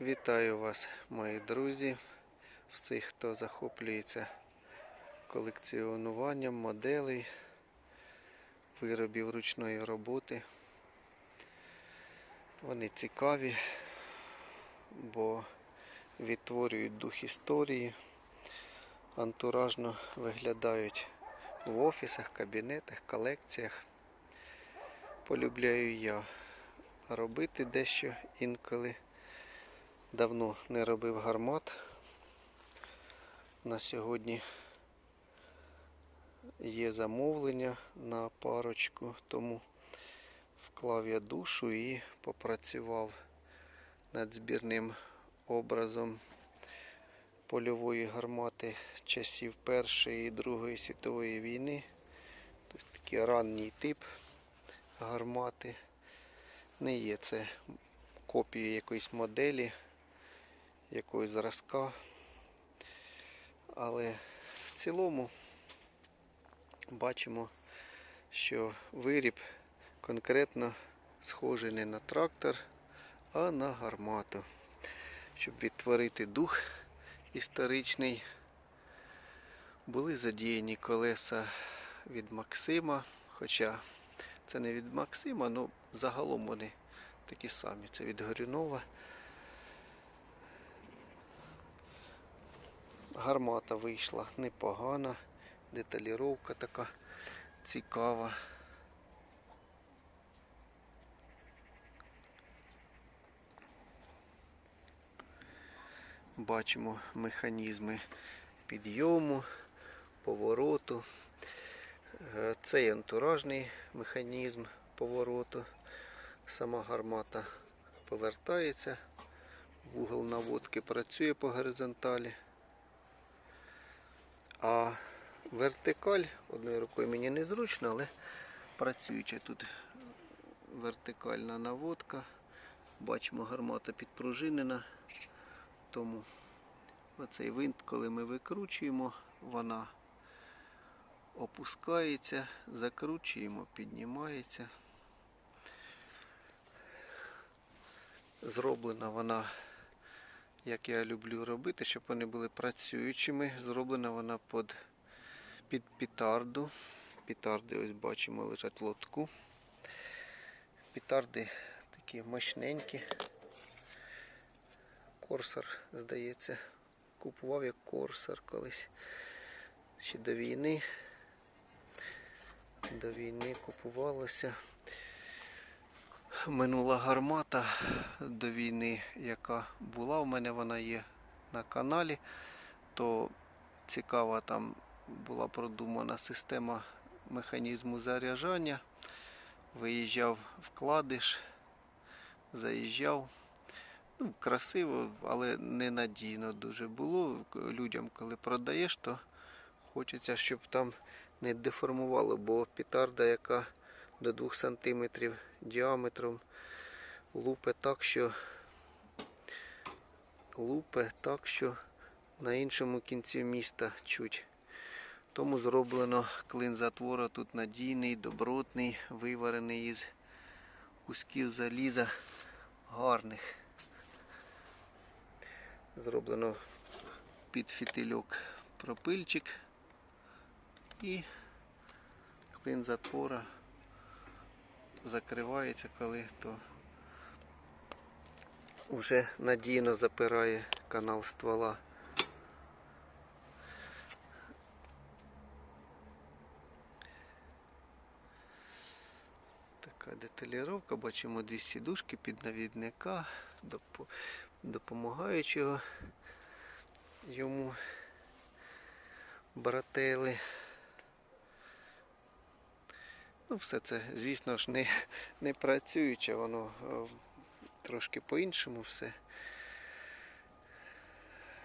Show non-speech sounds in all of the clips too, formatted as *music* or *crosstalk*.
Вітаю вас, мої друзі, всіх, хто захоплюється колекціонуванням моделей, виробів ручної роботи. Вони цікаві, бо відтворюють дух історії, антуражно виглядають в офісах, кабінетах, колекціях. Полюбляю я робити дещо інколи. Давно не робив гармат. На сьогодні є замовлення на парочку, тому вклав я душу і попрацював над збірним образом польової гармати часів Першої і Другої світової війни. Тобто такий ранній тип гармати. Не є це копією якоїсь моделі якогось зразка. Але в цілому бачимо, що виріб конкретно схожий не на трактор, а на гармату. Щоб відтворити дух історичний, були задіяні колеса від Максима, хоча це не від Максима, але загалом вони такі самі. Це від Горюнова. Гармата вийшла непогана, деталіровка така цікава. Бачимо механізми підйому, повороту. Е, Це антуражний механізм повороту. Сама гармата повертається, вугол наводки працює по горизонталі. А вертикаль, одною рукою мені незручно, але працююча тут вертикальна наводка. Бачимо, гармата підпружинена. Тому оцей винт, коли ми викручуємо, вона опускається, закручуємо, піднімається. Зроблена вона як я люблю робити, щоб вони були працюючими. Зроблена вона під, під пітарду. Пітарди, ось бачимо, лежать в лотку. Пітарди такі мощненькі. Корсар, здається, купував як корсар колись. Ще до війни. До війни купувалося минула гармата до війни, яка була у мене, вона є на каналі, то цікава там була продумана система механізму заряджання. Виїжджав вкладиш, заїжджав. Ну, Красиво, але ненадійно дуже було. Людям, коли продаєш, то хочеться, щоб там не деформувало, бо петарда, яка до 2 см діаметром лупе так, що лупе так, що на іншому кінці міста чуть. Тому зроблено клин затвора тут надійний, добротний, виварений із кусків заліза гарних. Зроблено під фітильок пропильчик і клин затвора закривається, коли то вже надійно запирає канал ствола. Така деталіровка, бачимо дві сідушки під навідника, допомагаючого йому братели. Ну, все це, звісно ж, не, не працююче, воно е, трошки по-іншому все.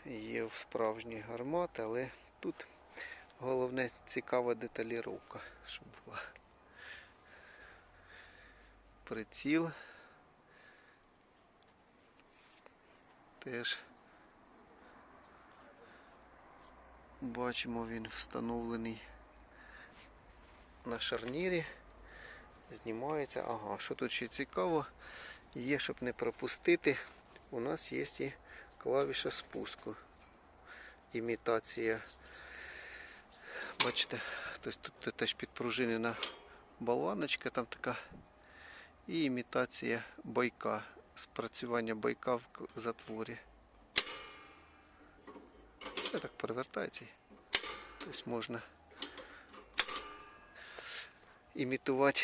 Є в справжній гармат, але тут головне цікава деталіровка, щоб була. Приціл. Теж бачимо, він встановлений на шарнірі. Знімається. Ага, що тут ще цікаво, є, щоб не пропустити. у нас є і клавіша спуску. Імітація. Бачите, тут теж підпружинена болваночка там така. І імітація бойка, спрацювання бойка в затворі. Це так перевертається. Тобто можна імітувати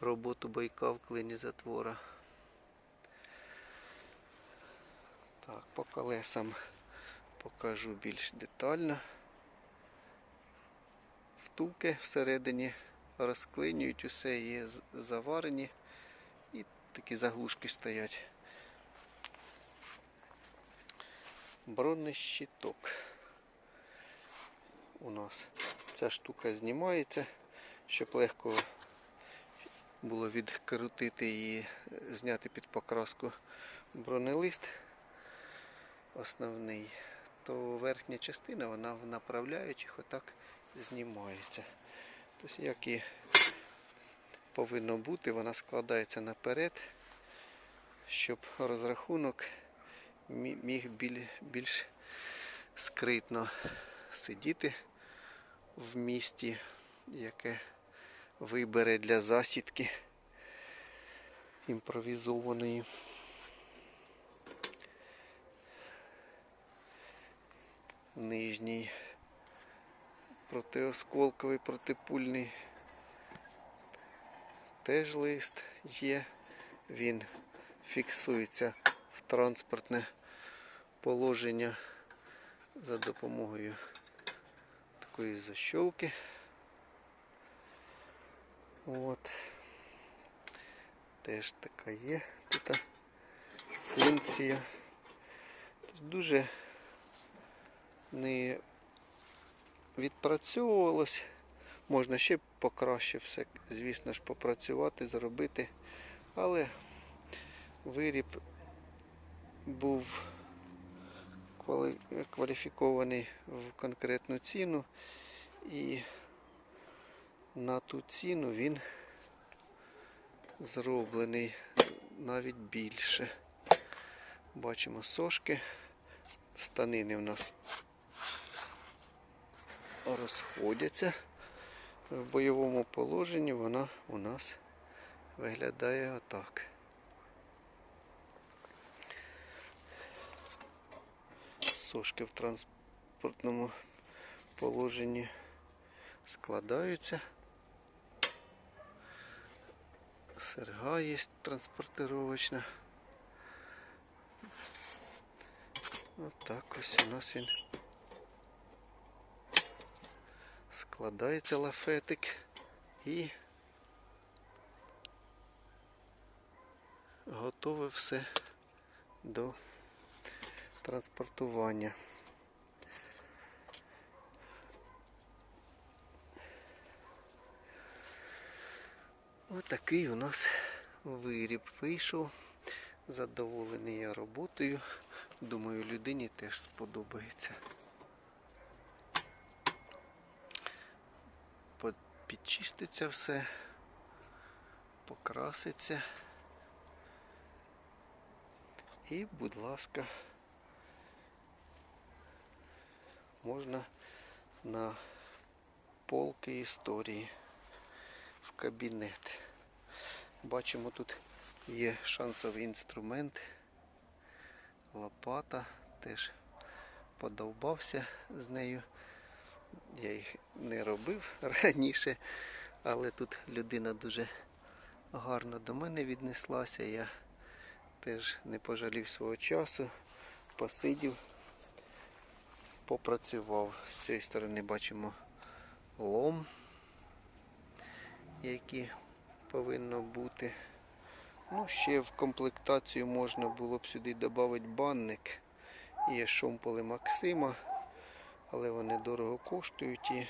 роботу бойка в клині затвора. Так, по колесам покажу більш детально. Втулки всередині розклинюють, усе є заварені і такі заглушки стоять. Бронещиток у нас. Ця штука знімається, щоб легко було відкрутити і зняти під покраску бронелист основний, то верхня частина вона в направляючих отак знімається. Тобто, як і повинно бути, вона складається наперед, щоб розрахунок міг більш скритно сидіти в місті, яке вибере для засідки імпровізованої. Нижній протиосколковий, протипульний теж лист є. Він фіксується в транспортне положення за допомогою такої защолки. От. Теж така є тут функція. Дуже не відпрацьовувалось. Можна ще покраще все, звісно ж, попрацювати, зробити. Але виріб був кваліфікований в конкретну ціну і на ту ціну він зроблений навіть більше. Бачимо сошки, станини в нас розходяться. В бойовому положенні вона у нас виглядає отак. Сошки в транспортному положенні складаються. Серга є транспортировочна. Отак ось у нас він складається лафетик і готове все до транспортування. Отакий у нас виріб вийшов. Задоволений я роботою. Думаю, людині теж сподобається. Підчиститься все, покраситься. І, будь ласка, можна на полки історії в кабінет. Бачимо, тут є шансовий інструмент, лопата, теж подовбався з нею. Я їх не робив *laughs* раніше, але тут людина дуже гарно до мене віднеслася. Я теж не пожалів свого часу, посидів, попрацював. З цієї сторони бачимо лом, який повинно бути. Ну, ще в комплектацію можна було б сюди додати банник. Є шомполи Максима, але вони дорого коштують і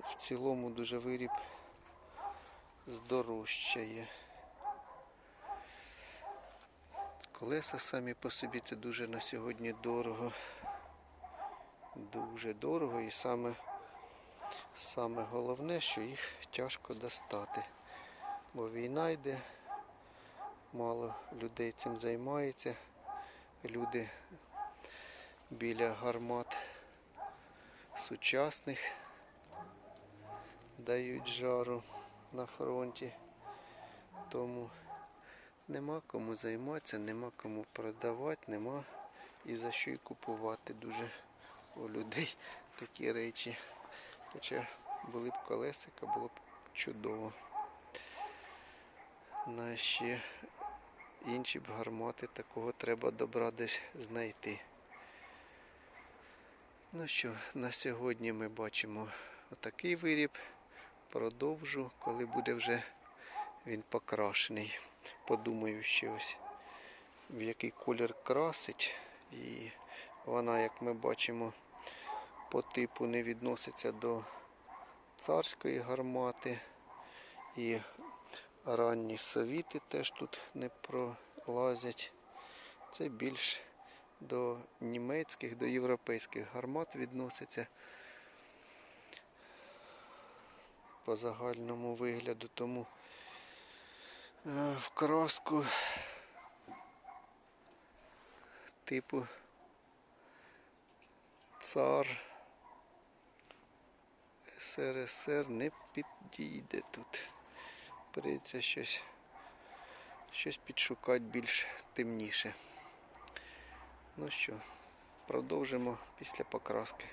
в цілому дуже виріб здорожчає. Колеса самі по собі це дуже на сьогодні дорого. Дуже дорого і саме, саме головне, що їх тяжко достати. Бо війна йде, мало людей цим займається. Люди біля гармат сучасних дають жару на фронті. Тому нема кому займатися, нема кому продавати, нема і за що й купувати дуже у людей такі речі. Хоча були б колесика, було б чудово. На ще інші б гармати такого треба добра десь знайти. Ну що, на сьогодні ми бачимо отакий виріб. Продовжу, коли буде вже він покрашений. Подумаю ще ось в який колір красить. І вона, як ми бачимо, по типу не відноситься до царської гармати. І ранні совіти теж тут не пролазять. Це більш до німецьких, до європейських гармат відноситься по загальному вигляду. Тому е, в краску типу цар СРСР не підійде тут. Прийдеться щось, щось підшукати більш темніше. Ну що, продовжимо після покраски.